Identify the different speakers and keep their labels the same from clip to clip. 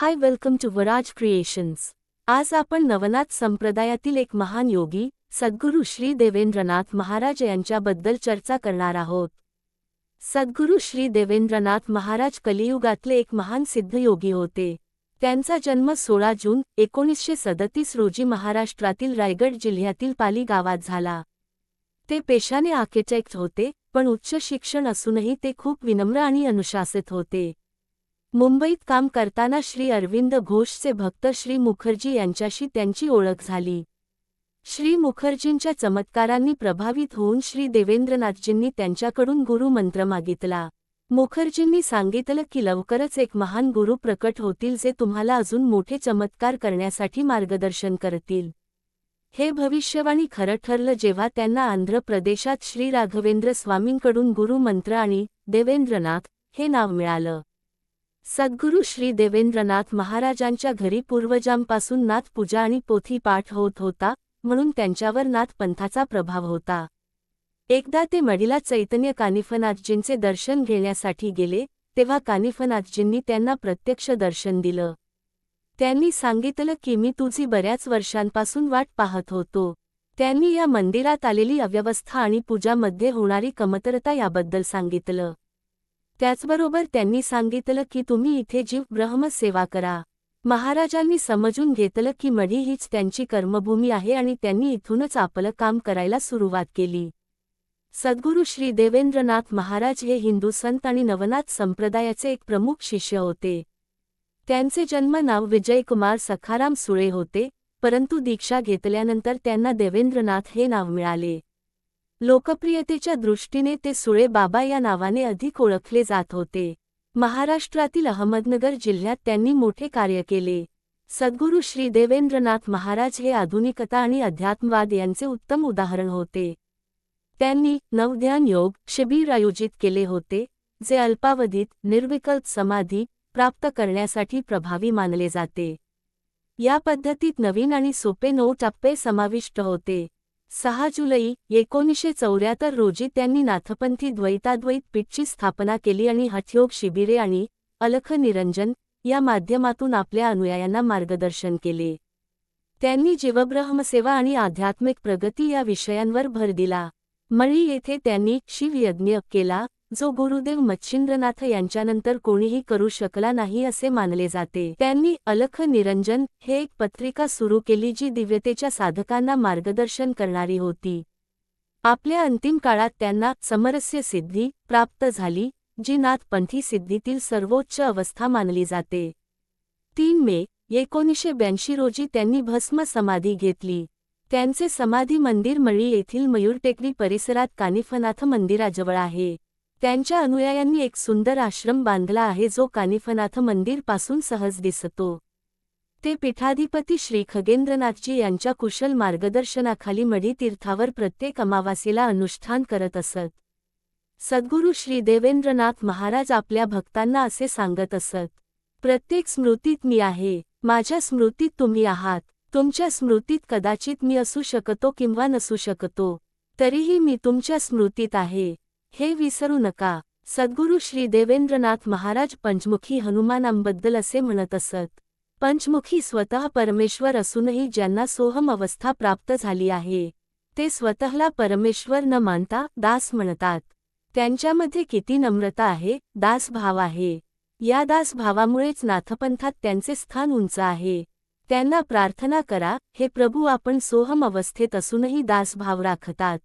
Speaker 1: Hi welcome to Varaj creations. आज आपण नवनाथ संप्रदायातील एक महान योगी सद्गुरू श्री देवेंद्रनाथ महाराज यांच्याबद्दल चर्चा करणार आहोत. सद्गुरू श्री देवेंद्रनाथ महाराज कलियुगातले एक महान सिद्ध योगी होते. त्यांचा जन्म सोळा जून एकोणीसशे सदतीस रोजी महाराष्ट्रातील रायगड जिल्ह्यातील पाली गावात झाला. ते पेशाने आर्किटेक्ट होते पण उच्च शिक्षण असूनही ते खूप विनम्र आणि अनुशासित होते. मुंबईत काम करताना श्री अरविंद घोषचे भक्त श्री मुखर्जी यांच्याशी त्यांची ओळख झाली. श्री मुखर्जींच्या चमत्कारांनी प्रभावित होऊन श्री देवेंद्रनाथजींनी त्यांच्याकडून गुरुमंत्र मागितला. मुखर्जींनी सांगितलं की लवकरच एक महान गुरु प्रकट होतील जे तुम्हाला अजून मोठे चमत्कार करण्यासाठी मार्गदर्शन करतील. हे भविष्यवाणी खरं ठरलं जेव्हा त्यांना आंध्र प्रदेशात श्री राघवेंद्र स्वामींकडून गुरुमंत्र आणि देवेंद्रनाथ हे नाव मिळालं. सद्गुरू श्री देवेंद्रनाथ महाराजांच्या घरी पूर्वजांपासून नाथपूजा आणि पोथी पाठ होत होता म्हणून त्यांच्यावर नाथपंथाचा प्रभाव होता. एकदा ते मडिला चैतन्य कानिफनाथजींचे दर्शन घेण्यासाठी गेले तेव्हा कानिफनाथजींनी त्यांना प्रत्यक्ष दर्शन दिलं. त्यांनी सांगितलं की मी तुझी बऱ्याच वर्षांपासून वाट पाहत होतो. त्यांनी या मंदिरात आलेली अव्यवस्था आणि पूजामध्ये होणारी कमतरता याबद्दल सांगितलं. त्याचबरोबर त्यांनी सांगितलं की तुम्ही इथे जीव ब्रह्म सेवा करा. महाराजांनी समजून घेतलं की मढी हीच त्यांची कर्मभूमी आहे आणि त्यांनी इथूनच आपलं काम करायला सुरुवात केली. सद्गुरू श्री देवेंद्रनाथ महाराज हे हिंदू संत आणि नवनाथ संप्रदायाचे एक प्रमुख शिष्य होते. त्यांचे जन्म नाव विजयकुमार सखाराम सुळे होते परंतु दीक्षा घेतल्यानंतर त्यांना देवेंद्रनाथ हे नाव मिळाले. लोकप्रियतेच्या दृष्टीने ते सुळे बाबा या नावाने अधिक ओळखले जात होते. महाराष्ट्रातील अहमदनगर जिल्ह्यात त्यांनी मोठे कार्य केले. सद्गुरू श्री देवेंद्रनाथ महाराज हे आधुनिकता आणि अध्यात्मवाद यांचे उत्तम उदाहरण होते. त्यांनी नवध्यान योग शिबिर आयोजित केले होते जे अल्पावधीत निर्विकल्प समाधी प्राप्त करण्यासाठी प्रभावी मानले जाते. या पद्धतीत नवीन आणि सोपे नऊ टप्पे समाविष्ट होते. सहा जुलै एकोणीसशे चौऱ्याहत्तर रोजी त्यांनी नाथपंथी द्वैताद्वैत पीठची स्थापना केली आणि हठयोग शिबिरे आणि अलख निरंजन या माध्यमातून आपल्या अनुयायांना मार्गदर्शन केले. त्यांनी जीवब्रह्मसेवा आणि आध्यात्मिक प्रगती या विषयांवर भर दिला. मळी येथे त्यांनी शिवयज्ञ केला. जो गुरुदेव मच्छिंद्रनाथ यांच्यानंतर कोणीही करू शकला नाही असे मानले जाते. त्यांनी अलख निरंजन हे एक पत्रिका सुरू केली जी दिव्यतेच्या साधकांना मार्गदर्शन करणारी होती. आपल्या अंतिम काळात त्यांना समरस्य सिद्धी प्राप्त झाली जी नाथपंथी सिद्धीतील सर्वोच्च अवस्था मानली जाते. तीन मे एकोणीसशे ब्याऐंशी रोजी त्यांनी भस्म समाधी घेतली. त्यांचे समाधी मंदिर मळी येथील मयूरटेकडी परिसरात कानिफनाथ मंदिराजवळ आहे. त्यांच्या अनुयायांनी एक सुंदर आश्रम बांधला आहे जो कानिफनाथ मंदिरपासून सहज दिसतो. ते पीठाधिपती श्री खगेंद्रनाथजी यांच्या कुशल मार्गदर्शनाखाली मढी तीर्थावर प्रत्येक अमावासीला अनुष्ठान करत असत. सद्गुरू श्री देवेंद्रनाथ महाराज आपल्या भक्तांना असे सांगत असत प्रत्येक स्मृतीत मी आहे माझ्या स्मृतीत तुम्ही आहात तुमच्या स्मृतीत कदाचित मी असू शकतो किंवा नसू शकतो तरीही मी तुमच्या स्मृतीत आहे. हे विसरू नका. सद्गुरू श्री देवेंद्रनाथ महाराज पंचमुखी हनुमानांबद्दल असे म्हणत असत. पंचमुखी स्वतः परमेश्वर असूनही ज्यांना सोहम अवस्था प्राप्त झाली आहे ते स्वतःला परमेश्वर न मानता दास म्हणतात. त्यांच्यामध्ये किती नम्रता आहे दासभाव आहे. या दासभावामुळेच नाथपंथात त्यांचे स्थान उंच आहे. त्यांना प्रार्थना करा हे प्रभू आपण सोहम अवस्थेत असूनही दासभाव राखतात.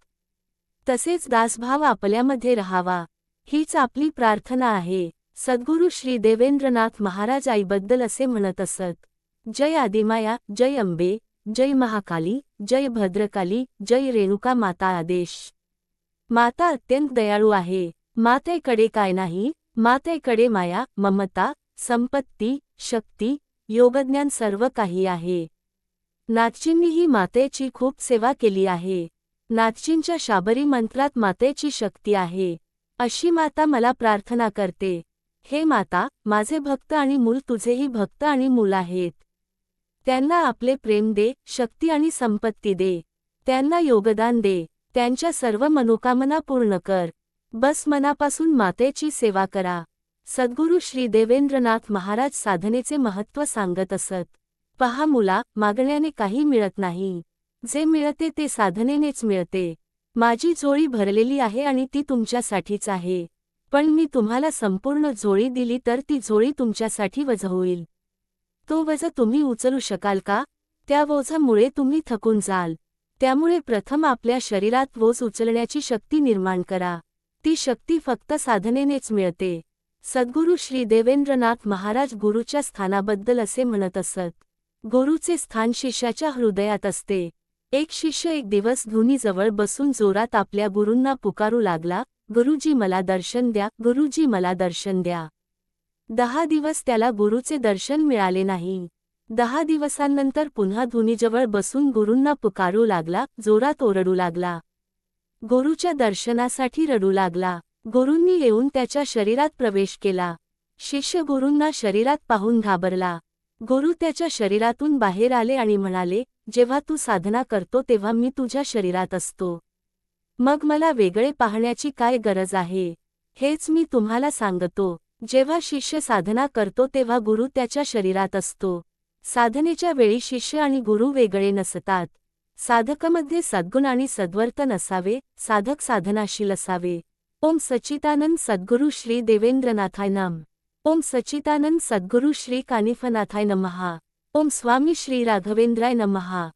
Speaker 1: तसेच दासभाव आपल्यामध्ये रहावा. हीच आपली प्रार्थना आहे. सद्गुरू श्री देवेंद्रनाथ महाराज आईबद्दल असे म्हणत असत. जय आदिमाया जय अंबे जय महाकाली जय भद्रकाली जय रेणुका माता आदेश. माता अत्यंत दयाळू आहे. मातेकडे काय नाही. मातेकडे माया ममता संपत्ती शक्ती योगज्ञान सर्व काही आहे. नाथजींनीही मातेची खूप सेवा केली आहे. नाथजींच्या शाबरी मंत्रात मातेची शक्ती आहे. अशी माता मला प्रार्थना करते. हे माता माझे भक्त आणि मूल तुझेही भक्त आणि मूल आहेत. त्यांना आपले प्रेम दे शक्ती आणि संपत्ती दे. त्यांना योगदान दे. त्यांच्या सर्व मनोकामना पूर्ण कर. बस मनापासून मातेची सेवा करा. सद्गुरू श्री देवेंद्रनाथ महाराज साधनेचे महत्त्व सांगत असत. पहा मुला मागण्याने काही मिळत नाही. जे मिळते ते साधनेनेच मिळते. माझी झोळी भरलेली आहे आणि ती तुमच्यासाठीच आहे. पण मी तुम्हाला संपूर्ण झोळी दिली तर ती झोळी तुमच्यासाठी वज होईल तो वज तुम्ही उचलू शकाल का? त्या ओझामुळे तुम्ही थकून जाल. त्यामुळे प्रथम आपल्या शरीरात ओझ उचलण्याची शक्ती निर्माण करा. ती शक्ती फक्त साधनेनेच मिळते. सद्गुरू श्री देवेंद्रनाथ महाराज गुरुच्या स्थानाबद्दल असे म्हणत असत. गुरुचे स्थान शिष्याच्या हृदयात असते. एक शिष्य एक दिवस धुनीजवळ बसून जोरात आपल्या गुरूंना पुकारू लागला गुरुजी मला दर्शन द्या गुरुजी मला दर्शन द्या. दहा दिवस त्याला गुरुचे दर्शन मिळाले नाही. दहा दिवसांनंतर पुन्हा धुनीजवळ बसून गुरूंना पुकारू लागला जोरात ओरडू लागला. गुरुच्या दर्शनासाठी रडू लागला. गुरूंनी येऊन त्याच्या शरीरात प्रवेश केला. शिष्य गुरूंना शरीरात पाहून घाबरला. गुरु त्याच्या शरीरातून बाहेर आले आणि म्हणाले जेव्हा तू साधना करतो तेव्हा मी तुझ्या शरीरात असतो. मग मला वेगळे पाहण्याची काय गरज आहे? हेच मी तुम्हाला सांगतो. जेव्हा शिष्य साधना करतो तेव्हा गुरु त्याच्या शरीरात असतो. साधनेच्या वेळी शिष्य आणि गुरु वेगळे नसतात. साधकमध्ये सद्गुण आणि सद्वर्तन असावे साधक साधनाशील असावे. ओम सचितानंद सद्गुरू श्री देवेंद्रनाथाय नम. ओम सचितानंद सद्गुरू श्री कानिफनाथाय नमहा ओम स्वामी श्री राघवेंद्राय नमहा